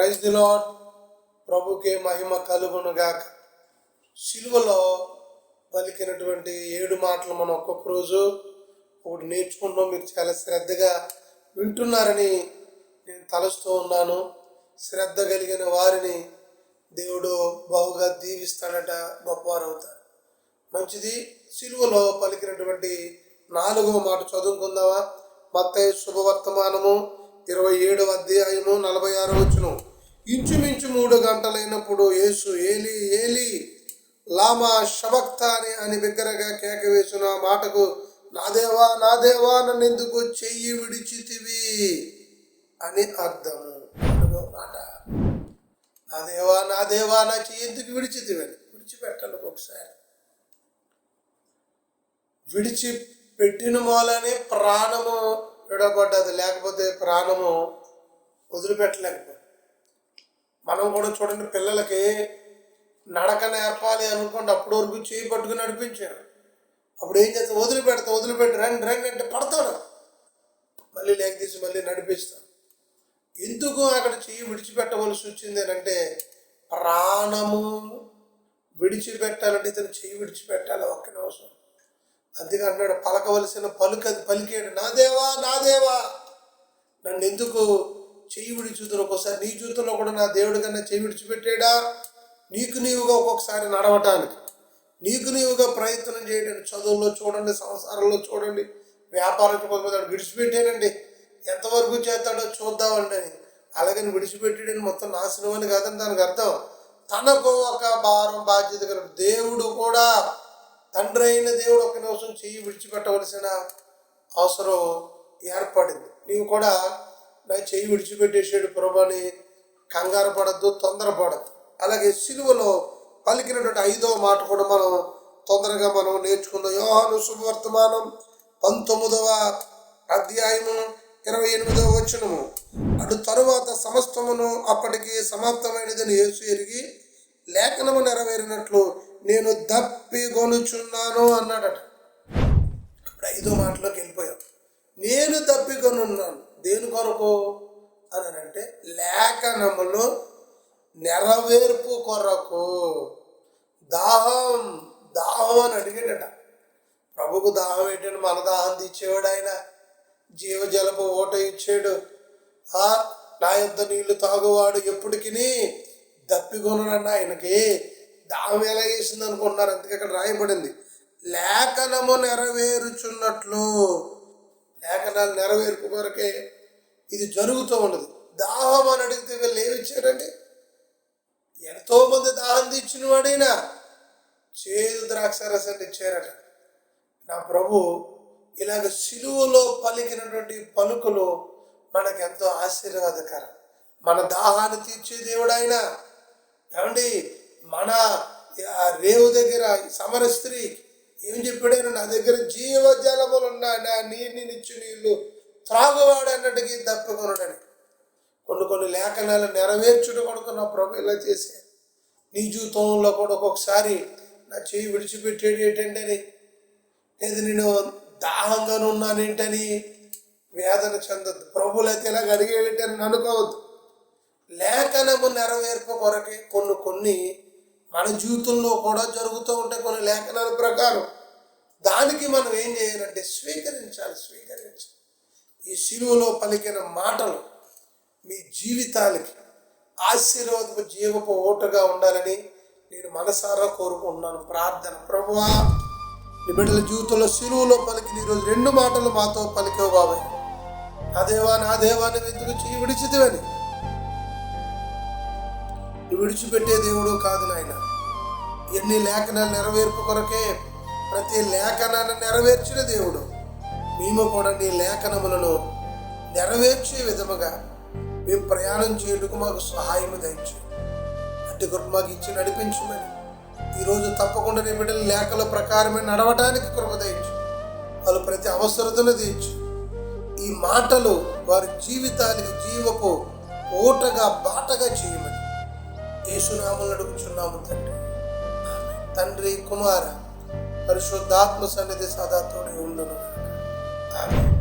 Praise the Lord ప్రభుకే మహిమ కలుగునుగాక. సిలువలో పలికినటువంటి ఏడు మాటలు మనం ఒక్కొక్క రోజు ఒకటి నేర్చుకుంటాం మీరు చాలా శ్రద్ధగా వింటున్నారని నేను తలుస్తూ ఉన్నాను. శ్రద్ధ కలిగిన వారిని దేవుడు బహుగా దీవిస్తాడట గొప్పవారు అవుతారు మంచిది సిలువలో పలికినటువంటి నాలుగవ మాట చదువుకుందామా? మత్తయి శుభవర్తమానము ఇరవై ఏడవ అధ్యాయము నలభై ఆరు వచ్చును ఇంచుమించు మూడు గంటలైనప్పుడు యేసు ఏలి ఏలి లామా శబక్తాని అని బిగ్గరగా కేక వేసిన మాటకు నా దేవా నా దేవా నన్ను ఎందుకు చెయ్యి విడిచితివి? అని అర్థము. నాలుగో మాట. నా దేవా నా దేవా నా చెయ్యి ఎందుకు విడిచితివి అని. విడిచిపెట్టాలి ఒకసారి విడిచి పెట్టిన మూలనే ప్రాణము విడబడ్డది. లేకపోతే ప్రాణము వదిలిపెట్టలేకపోయింది మనం కూడా చూడండి పిల్లలకి నడక నేర్పాలి అనుకోండి అప్పటి వరకు చేయి పట్టుకుని నడిపించాడు అప్పుడు ఏం చేస్తా వదిలిపెడతా వదిలిపెట్టి రండి రండి అంటే పడతాడు మళ్ళీ లేక తీసి మళ్ళీ నడిపిస్తాను ఎందుకు అక్కడ చెయ్యి విడిచిపెట్టవలసి వచ్చింది అంటే ప్రాణము విడిచిపెట్టాలంటే ఇతను చెయ్యి విడిచిపెట్టాలి ఒక్కనే అవసరం అందుకే అన్నాడు పలకవలసిన పలుక పలికేడు. నా దేవా నా దేవా నన్ను ఎందుకు చెయ్యి విడిచుతున్న ఒక్కోసారి నీ జీవితంలో కూడా నా దేవుడి కన్నా చెయ్యి విడిచిపెట్టాడా? నీకు నీవుగా ఒక్కొక్కసారి నడవటానికి. నీకు నీవుగా ప్రయత్నం చేయడానికి చదువుల్లో చూడండి సంసారంలో చూడండి వ్యాపారం కొంతమంది విడిచిపెట్టానండి. ఎంతవరకు చేస్తాడో చూద్దామండి అని. అలాగని విడిచిపెట్టాడని మొత్తం నాశనం అని కాదని దానికి అర్థం. తనకు ఒక భారం బాధ్యత కల దేవుడు కూడా తండ్రి అయిన దేవుడు ఒక నిమిషం చెయ్యి విడిచిపెట్టవలసిన అవసరం ఏర్పడింది. నీవు కూడా నా చెయ్యి విడిచిపెట్టేసాడు ప్రభాని. కంగారు పడద్దు తొందరపడద్దు. అలాగే సిలువలో పలికినటువంటి ఐదో మాట కూడా మనం తొందరగా మనం నేర్చుకుందాం. యోహాను శుభవర్తమానం పంతొమ్మిదవ అధ్యాయము ఇరవై ఎనిమిదవ వచనము. అటు తరువాత సమస్తమును అప్పటికి సమాప్తమైనదని యేసు ఎరిగి లేఖనము నెరవేరినట్లు నేను దప్పిగొనుచున్నాను అన్నాడట. అప్పుడు ఐదో మాటలోకి వెళ్ళిపోయాం. నేను దప్పికొనున్నాను దేని కొరకు అని అంటే లేఖనములు నెరవేర్పు కొరకు. దాహం దాహం అని అడిగాడట ప్రభుకు దాహం ఏంటంటే మన దాహం తీర్చేవాడు ఆయన. జీవజలపు ఓట ఇచ్చాడు. ఆ నా యొద్ద నీళ్ళు తాగువాడు ఎప్పటికీ దప్పికొనన్న ఆయనకి దాహం ఎలా వేసింది అనుకుంటున్నారు అందుకే అక్కడ రాయబడింది. లేఖనము నెరవేరుచున్నట్లు. లేఖనాలు నెరవేర్పు కొరకే ఇది జరుగుతూ ఉన్నది. దాహం అని అడిగితే వీళ్ళు ఏమిచ్చారండి ఎంతోమంది దాహం తీర్చిన వాడైనా చేదు ద్రాక్ష రసాన్ని ఇచ్చారట. నా ప్రభు ఇలాగ సిలువలో పలికినటువంటి పలుకులు మనకు ఎంతో ఆశీర్వాదకరం. మన దాహాన్ని తీర్చే దేవుడు ఆయన ఏమండి? మన రేవు దగ్గర సమర స్త్రీ ఏం చెప్పాడు నా దగ్గర జీవజలములు ఉన్నా నా నీటిని నిచ్చు నీళ్ళు. త్రాగువాడు అన్నట్టుకి తప్పుకొనడని కొన్ని కొన్ని లేఖనాలు నెరవేర్చుడు కొడుకు నా ప్రభు ఇలా చేసే నీ జీవితంలో కూడా ఒక్కొక్కసారి నా చేయి విడిచిపెట్టేది ఏంటంటే లేదు నేను ఉన్నాను ఉన్నానేంటని వేదన చెందద్దు. ప్రభులైతే ఇలా అడిగేటని అనుకోవద్దు లేఖనము నెరవేర్పు కొరకే కొన్ని కొన్ని మన జీవితంలో కూడా జరుగుతూ ఉంటాయి కొన్ని లేఖనాల ప్రకారం దానికి మనం ఏం చేయాలంటే స్వీకరించాలి స్వీకరించాలి. ఈ శిలువలో పలికిన మాటలు మీ జీవితాలకి ఆశీర్వాదపు జీవపు ఓటుగా ఉండాలని నేను మనసారా కోరుకుంటున్నాను. ప్రార్థన. ప్రభువా నీ బిడ్డల జీవితంలో శిలువలో పలికిన ఈరోజు రెండు మాటలు మాతో పలికేవు బాబాయ్. నా దేవా నా దేవాన్ని ఎందుకు చేయి విడిచిదివని విడిచిపెట్టే దేవుడు కాదు నాయన. ఎన్ని లేఖనాలు నెరవేర్పు కొరకే ప్రతి లేఖనాన్ని నెరవేర్చిన దేవుడు. మేము కూడా నీ లేఖనములను నెరవేర్చే విధముగా మేము ప్రయాణం చేయుటకు మాకు సహాయం దయచు. అట్టి కృప మాకు ఇచ్చి నడిపించమని. ఈరోజు తప్పకుండా నీ బిడ్డల లేఖల ప్రకారమే నడవటానికి కృప దయచు. వాళ్ళు ప్రతి అవసరతను తీర్చు. ఈ మాటలు వారి జీవితానికి జీవపు ఓటగా బాటగా చేయమని. యేసునామలు అడుగుచున్నాము తండ్రి. తండ్రి కుమార పరిశుద్ధాత్మ సన్నిధి సదా తోడి ఉండును ఆమె